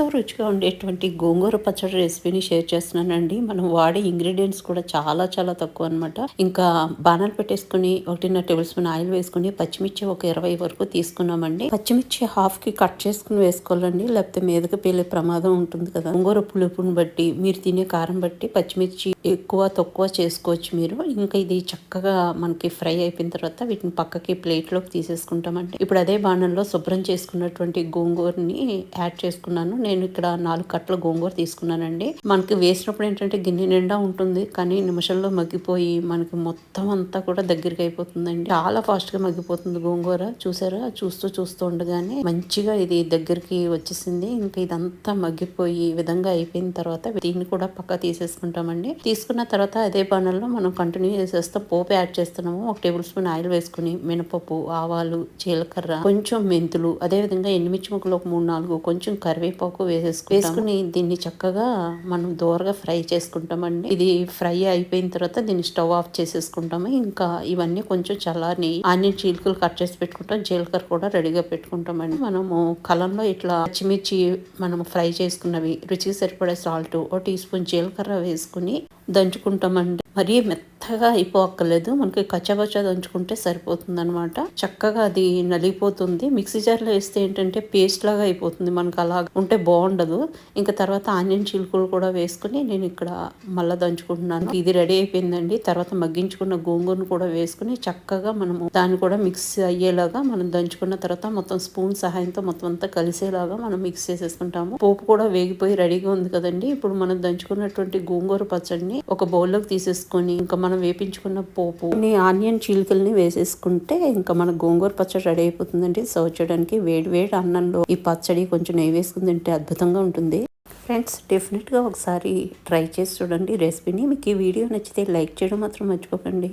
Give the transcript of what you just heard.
ఎంతో రుచిగా ఉండేటువంటి గోంగూర పచ్చడి రెసిపీని షేర్ చేస్తున్నానండి. మనం వాడే ఇంగ్రీడియంట్స్ కూడా చాలా చాలా తక్కువ అనమాట ఇంకా బాణాలు పెట్టేసుకుని ఒకటిన్నర టేబుల్ స్పూన్ ఆయిల్ వేసుకుని పచ్చిమిర్చి ఒక ఇరవై వరకు తీసుకున్నామండి. పచ్చిమిర్చి హాఫ్కి కట్ చేసుకుని వేసుకోవాలండి. లేకపోతే మీదకి పేలే ప్రమాదం ఉంటుంది కదా. గోంగూర పులుపుని బట్టి మీరు తినే కారం బట్టి పచ్చిమిర్చి ఎక్కువ తక్కువ చేసుకోవచ్చు మీరు. ఇంకా ఇది చక్కగా మనకి ఫ్రై అయిపోయిన తర్వాత వీటిని పక్కకి ప్లేట్లోకి తీసేసుకుంటామండి. ఇప్పుడు అదే బాణంలో శుభ్రం చేసుకున్నటువంటి గోంగూరని యాడ్ చేసుకున్నాను. నేను ఇక్కడ నాలుగు కట్టల గోంగూర తీసుకున్నానండి. మనకి వేసినప్పుడు ఏంటంటే గిన్నె నిండా ఉంటుంది. కానీ నిమిషంలో మగ్గిపోయి మనకి మొత్తం అంతా కూడా దగ్గరికి అయిపోతుందండి. చాలా ఫాస్ట్గా మగ్గిపోతుంది గోంగూర. చూసారా? చూస్తూ చూస్తూ ఉండగానే మంచిగా ఇది దగ్గరికి వచ్చేసింది. ఇంకా ఇదంతా మగ్గిపోయి ఈ విధంగా అయిపోయిన తర్వాత దీన్ని కూడా పక్క తీసేసుకుంటామండి. తీసుకున్న తర్వాత అదే పనుల్లో మనం కంటిన్యూ చేసేస్తాం పోపు యాడ్ చేస్తున్నాము. ఒక టేబుల్ స్పూన్ ఆయిల్ వేసుకుని మినపప్పు ఆవాలు జీలకర్ర కొంచెం మెంతులు అదే విధంగా ఎండుమిర్చి ముక్కలు ఒక మూడు నాలుగు కొంచెం కరివేపాకు వేసేసుకు వేసుకుని దీన్ని చక్కగా మనం దూరగా ఫ్రై చేసుకుంటామండి. ఇది ఫ్రై అయిపోయిన తర్వాత దీన్ని స్టవ్ ఆఫ్ చేసేసుకుంటాము. ఇంకా ఇవన్నీ కొంచెం చల్లారి ఆనియన్ చీలికలు కట్ చేసి పెట్టుకుంటాం. జీలకర్ర కూడా రెడీగా పెట్టుకుంటామండి. మనము కలంలో ఇట్లా పచ్చిమిర్చి మనం ఫ్రై చేసుకున్నవి రుచికి సరిపడే సాల్ట్ ఒక టీ స్పూన్ జీలకర్ర వేసుకుని దంచుకుంటామండి. మరీ మెత్తగా అయిపోక్కర్లేదు. మనకి కచ్చబచ్చ దంచుకుంటే సరిపోతుంది అనమాట చక్కగా అది నలిగిపోతుంది. మిక్సీ జార్లో వేస్తే ఏంటంటే పేస్ట్ లాగా అయిపోతుంది. మనకు అలా ఉంటే బాగుండదు. ఇంకా తర్వాత ఆనియన్ చిలుకలు కూడా వేసుకుని నేను ఇక్కడ మళ్ళీ దంచుకుంటున్నాను. ఇది రెడీ అయిపోయిందండి. తర్వాత మగ్గించుకున్న గోంగూరను కూడా వేసుకుని చక్కగా మనము దాన్ని కూడా మిక్స్ అయ్యేలాగా మనం దంచుకున్న తర్వాత మొత్తం స్పూన్ సహాయంతో మొత్తం అంతా కలిసేలాగా మనం మిక్స్ చేసేసుకుంటాము. పోపు కూడా వేగిపోయి రెడీగా ఉంది కదండి. ఇప్పుడు మనం దంచుకున్నటువంటి గోంగూర పచ్చడిని ఒక బౌల్లోకి తీసేసుకొని ఇంకా మనం వేపించుకున్న పోపు ఆనియన్ చీలికల్ని వేసేసుకుంటే ఇంకా మన గోంగూర పచ్చడి రెడీ అయిపోతుందండి. సర్వ్ చేయడానికి వేడి వేడి అన్నంలో ఈ పచ్చడి కొంచెం నెయ్యి వేసుకుని తింటే అద్భుతంగా ఉంటుంది. ఫ్రెండ్స్ డెఫినెట్గా ఒకసారి ట్రై చేసి చూడండి రెసిపీని. మీకు ఈ వీడియో నచ్చితే లైక్ చేయడం మాత్రం మర్చిపోకండి.